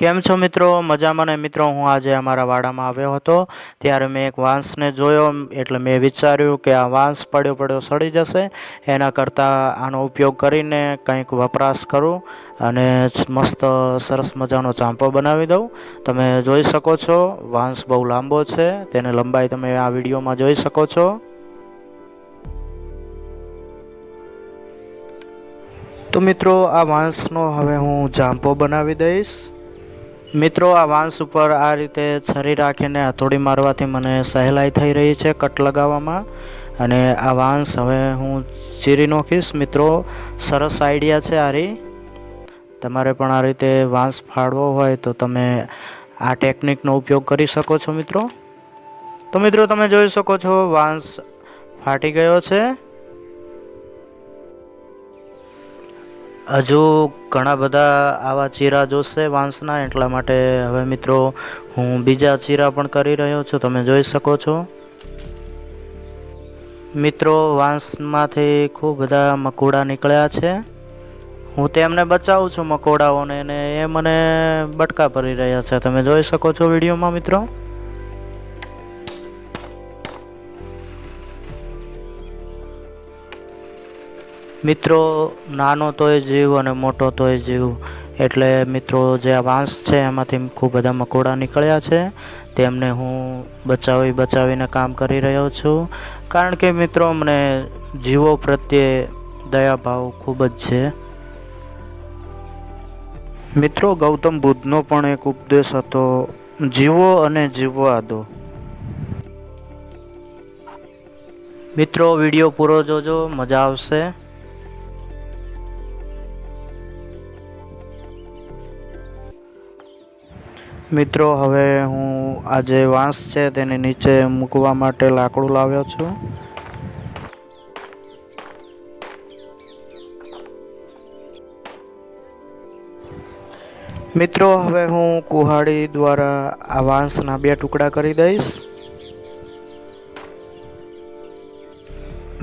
કેમ છો મિત્રો? મજામાં ને મિત્રો, હું આજે અમારા વાડામાં આવ્યો હતો. ત્યારે મેં એક વાંસને જોયો, એટલે મેં વિચાર્યું કે આ વાંસ પડ્યો પડ્યો સડી જશે. એના કરતાં આનો ઉપયોગ કરીને કંઈક વપરાશ કરું અને મસ્ત સરસ મજાનો ચાંપો બનાવી દઉં. તમે જોઈ શકો છો, વાંસ બહુ લાંબો છે. તેને લંબાઈ તમે આ વિડીયોમાં જોઈ શકો છો. તો મિત્રો, આ વાંસનો હવે હું જાંપો બનાવી દઈશ. મિત્રો, આ વાંસ ઉપર આ રીતે છરી રાખીને હથોડી મારવાથી મને સહેલાઈ થઈ રહી છે કટ લગાવવામાં. અને આ વાંસ હવે હું ચીરી નાખીશ. મિત્રો, સરસ આઈડિયા છે આરી. તમારે પણ આ રીતે વાંસ ફાળવો હોય તો તમે આ ટેકનિકનો ઉપયોગ કરી શકો છો મિત્રો. તો મિત્રો, તમે જોઈ શકો છો વાંસ ફાટી ગયો છે. હજુ ઘણા બધા આવા ચીરા જોશે વાંસના, એટલા માટે હવે મિત્રો હું બીજા ચીરા પણ કરી રહ્યો છું, તમે જોઈ શકો છો. મિત્રો, વાંસમાંથી ખૂબ બધા મકોડા નીકળ્યા છે. હું તેમને બચાવું છું મકોડાઓને અને એ મને બટકા ભરી રહ્યા છે, તમે જોઈ શકો છો વિડીયોમાં મિત્રો. મિત્રો, નાનો તોય જીવ અને મોટો તોય જીવ. એટલે મિત્રો, જે આ વાંસ છે, એમાંથી ખૂબ બધા મકોડા નીકળ્યા છે. તેમને હું બચાવી બચાવીને કામ કરી રહ્યો છું. કારણ કે મિત્રો મને જીવો પ્રત્યે દયાભાવ ખૂબ જ છે. મિત્રો, ગૌતમ બુદ્ધનો પણ એક ઉપદેશ હતો, જીવો અને જીવવા દો મિત્રો, વીડિયો પૂરો જોજો, મજા આવશે. મિત્રો, હવે હું આ જે વાંસ છે તેને નીચે મૂકવા માટે લાકડું લાવ્યો છું. મિત્રો, હવે હું કુહાડી દ્વારા આ વાંસના બે ટુકડા કરી દઈશ.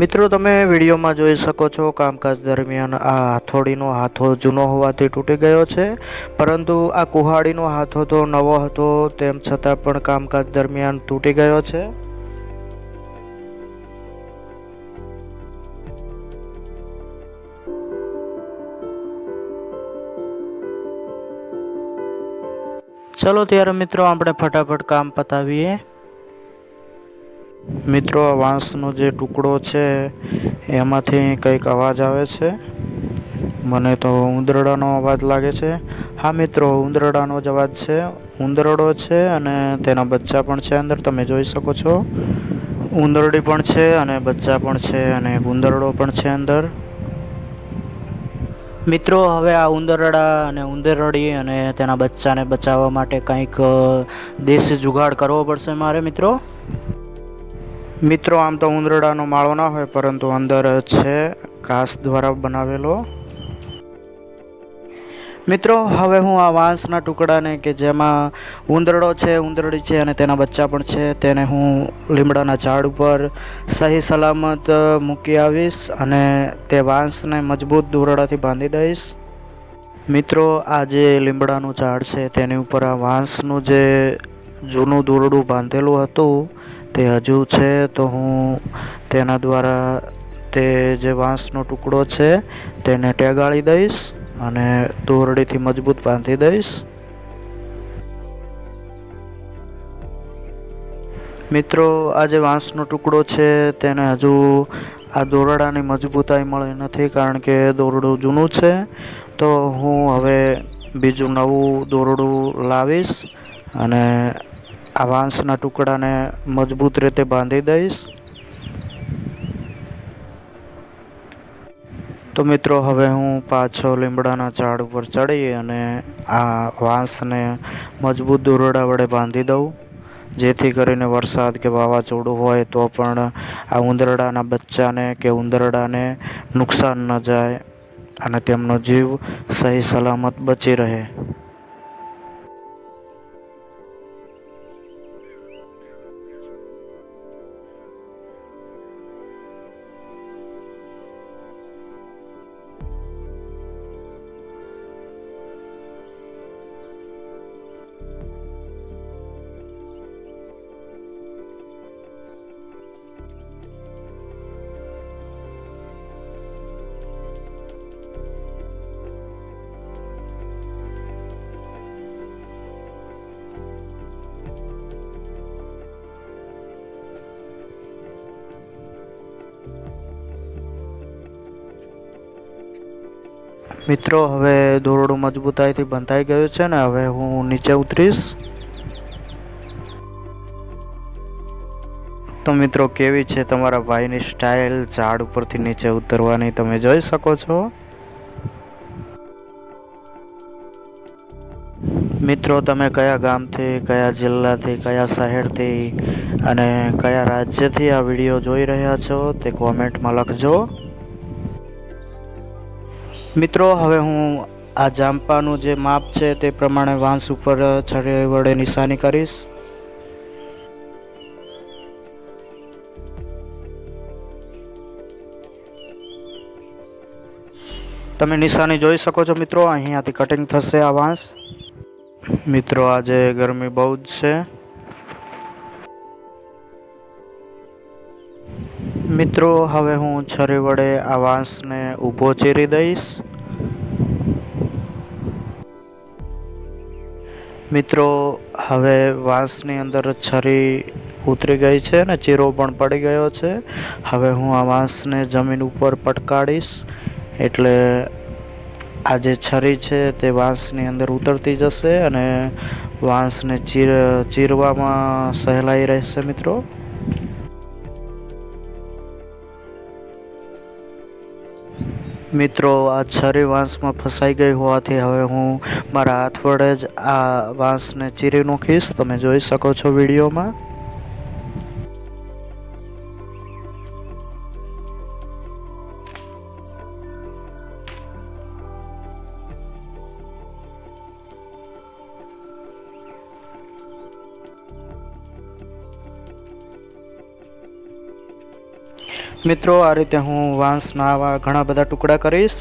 મિત્રો, તમે વિડીયોમાં જોઈ શકો છો કામકાજ દરમિયાન આ હાથોડીનો હાથો જૂનો હોવાથી તૂટી ગયો છે. પરંતુ આ કુહાડીનો હાથો તો નવો હતો, તેમ છતાં પણ કામકાજ દરમિયાન તૂટી ગયો છે. ચલો ત્યારે મિત્રો, આપણે ફટાફટ કામ પતાવીએ. મિત્રો વાંસનો જે ટુકડો છે, એમાંથી કંઈક અવાજ આવે છે? મને તો ઉંદરડાનો અવાજ લાગે છે. હા મિત્રો, ઉંદરડાનો જ અવાજ છે. ઉંદરડો છે અને તેના બચ્ચા પણ છે અંદર, તમે જોઈ શકો છો. ઉંદરડી પણ છે અને બચ્ચા પણ છે અને ઉંદરડો પણ છે અંદર. મિત્રો, હવે આ ઉંદરડા અને ઉંદરડી અને તેના બચ્ચાને બચાવવા માટે કંઈક દેશી જુગાડ કરવો પડશે મારે મિત્રો. મિત્રો, આમ તો ઉંદરડાનો માળો ના હોય, પરંતુ અંદર છે ઘાસ દ્વારા બનાવેલો. મિત્રો, હવે હું આ વાંસના ટુકડાને કે જેમાં ઉંદરડો છે, ઉંદરડી છે અને તેના બચ્ચા પણ છે, તેને હું લીમડાના ઝાડ ઉપર સહી સલામત મૂકી આવીશ અને તે વાંસને મજબૂત દોરડાથી બાંધી દઈશ. મિત્રો, આ જે લીમડાનું ઝાડ છે, તેની ઉપર આ વાંસનું જે જૂનું દોરડું બાંધેલું હતું, તે હજુ છે, તો હું તેના દ્વારા તે જે વાંસનો ટુકડો છે, તેને ટેગાળી દઈશ અને દોરડીથી મજબૂત બાંધી દઈશ. મિત્રો, આ જે વાંસનો ટુકડો છે, તેને હજુ આ દોરડાની મજબૂતાઈ મળી નથી, કારણ કે દોરડું જૂનું છે. તો હું હવે બીજું નવું દોરડું લાવીશ અને આ વાંસના ટુકડાને મજબૂત રીતે બાંધી દઈશ. તો મિત્રો, હવે હું પાછો લીમડાના ઝાડ ઉપર ચડી અને આ વાંસને મજબૂત દોરડા વડે બાંધી દઉં. જેથી કરીને વરસાદ કે વાવાઝોડું હોય તો પણ આ ઉંદરડાના બચ્ચાને કે ઉંદરડાને નુકસાન ન જાય અને તેમનો જીવ સહી સલામત બચી રહે. મિત્રો, હવે દોરડું મજબૂતાઈથી બંધાઈ ગયું છે ને, હવે હું નીચે ઉતરીશ. તો મિત્રો, કેવી છે તમારા ભાઈની સ્ટાઇલ ઝાડ ઉપરથી નીચે ઉતરવાની તમે જોઈ શકો છો. મિત્રો, તમે કયા ગામથી, કયા જિલ્લાથી, કયા શહેરથી અને કયા રાજ્યથી આ વીડિયો જોઈ રહ્યા છો તે કોમેન્ટમાં લખજો. મિત્રો, હવે હું આ જામપાનું જે માપ છે તે પ્રમાણે વાંસ ઉપર છરી વડે નિશાની કરીશ. તમે નિશાની જોઈ શકો છો મિત્રો, અહીંયાથી કટિંગ થશે આ વાંસ. મિત્રો આજે ગરમી બહુ જ છે. મિત્રો, હવે હું છરી વડે આ વાંસને ઊભો ચીરી દઈશ. મિત્રો, હવે વાંસની અંદર છરી ઉતરી ગઈ છે અને ચીરો પણ પડી ગયો છે. હવે હું આ વાંસને જમીન ઉપર પટકાડીશ. એટલે આ જે છરી છે તે વાંસની અંદર ઉતરતી જશે અને વાંસને ચીર ચીરવામાં સહેલાઈ રહેશે મિત્રો. મિત્રો, આ છરી વાંસમાં ફસાઈ ગઈ હોવાથી હવે હું મારા હાથ વડે જ આ વાંસને ચીરી નાખીશ. તમે જોઈ શકો છો વિડીયોમાં. મિત્રો, આ રીતે હું વાંસના આવા ઘણા બધા ટુકડા કરીશ.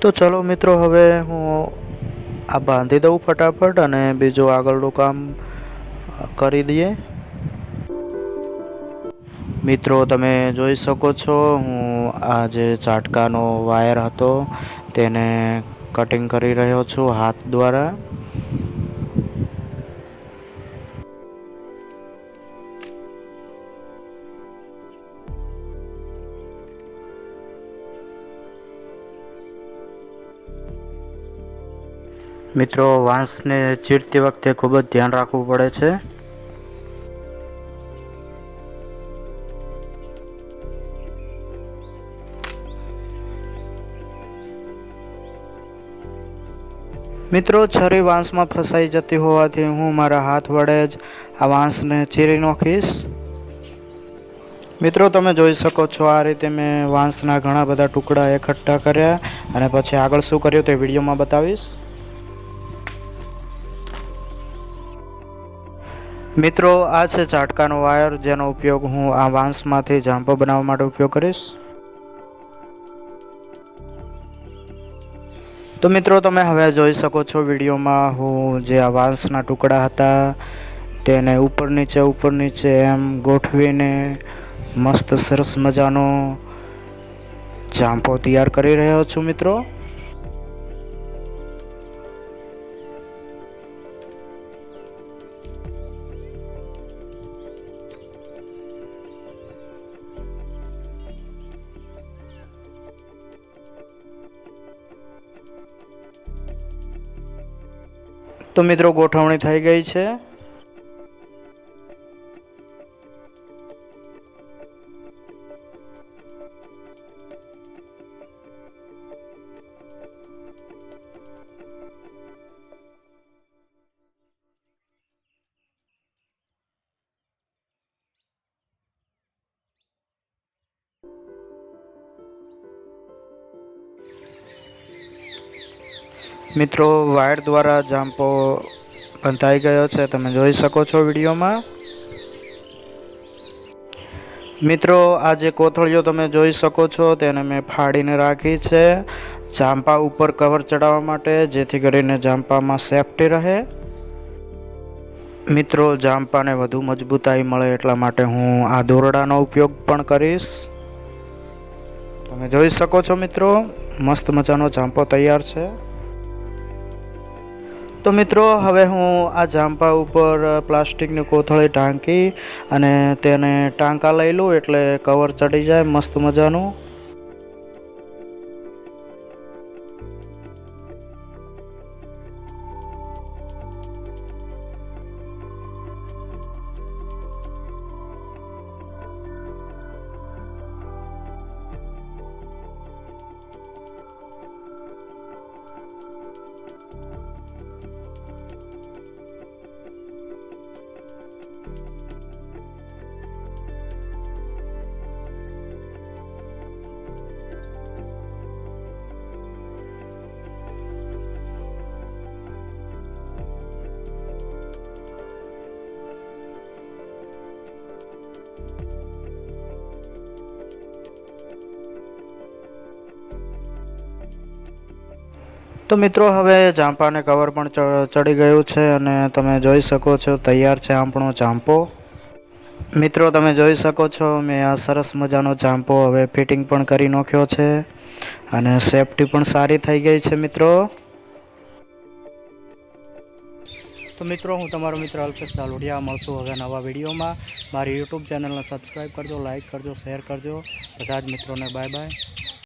તો ચલો મિત્રો, હવે હું આ બાંધી દઉં ફટાફટ અને બીજું આગળનું કામ કરી દઈએ. મિત્રો, તમે જોઈ શકો છો, હું આ જે ચાટકાનો વાયર હતો તેને કટિંગ કરી રહ્યો છું હાથ દ્વારા. મિત્રો, વાંસને ચીરતી વખતે ખૂબ જ ધ્યાન રાખવું પડે છે. મિત્રો, છરી વાંસમાં ફસાઈ જતી હોવાથી હું મારા હાથ વડે જ આ વાંસને ચીરી નાખીશ. મિત્રો, તમે જોઈ શકો છો આ રીતે મેં વાંસના ઘણા બધા ટુકડા એકઠા કર્યા અને પછી આગળ શું કર્યું તે વિડીયોમાં બતાવીશ. મિત્રો, આ છે ચાટકાનો વાયર જેનો ઉપયોગ હું આ વાંસમાંથી જાંપો બનાવવા માટે ઉપયોગ કરીશ. તો મિત્રો તમે હવે જોઈ શકો છો વિડીયોમાં હું જે આ વાંસના ટુકડા હતા તેને ઉપર નીચે ઉપર નીચે એમ ગોઠવીને મસ્ત સરસ મજાનો જાંપો તૈયાર કરી રહ્યો છું મિત્રો. તો મિત્રો ગોઠવણી થઈ ગઈ છે. મિત્રો, વાયર દ્વારા જાંપો બંધાઈ ગયો છે. તમે જોઈ શકો છો વિડીયોમાં. મિત્રો, આ જે કોથળીઓ તમે જોઈ શકો છો, તેને મેં ફાડીને રાખી છે. જાંપા ઉપર કવર ચડાવવા માટે, જેથી કરીને જાંપામાં સેફટી રહે. મિત્રો જાંપાને વધુ મજબૂતાઈ મળે એટલા માટે હું આ દોરડાનો ઉપયોગ પણ કરીશ. તમે જોઈ શકો છો, મિત્રો, મસ્ત મજાનો જાંપો તૈયાર છે. તો મિત્રો, હવે હું આ જાંપા ઉપર પ્લાસ્ટિકની કોથળી ટાંકી અને તેને ટાંકા લઈ લઉં એટલે કવર ચડી જાય મસ્ત મજાનું. તો મિત્રો, હવે જાંપાને કવર પણ ચડી ગયું છે અને તમે જોઈ શકો છો, તૈયાર છે આપણો જાંપો. મિત્રો, તમે જોઈ શકો છો, મેં આ સરસ મજાનો જાંપો હવે ફિટિંગ પણ કરી નાખ્યો છે અને સેફટી પણ સારી થઈ ગઈ છે, મિત્રો. તો મિત્રો, હું તમારો મિત્ર અલ્પેશ દાલોડિયા મળશું હવે નવા વિડીયોમાં. મારી યુટ્યુબ ચેનલને સબસ્ક્રાઈબ કરજો લાઇક કરજો શેર કરજો. બધા જ મિત્રોને બાય બાય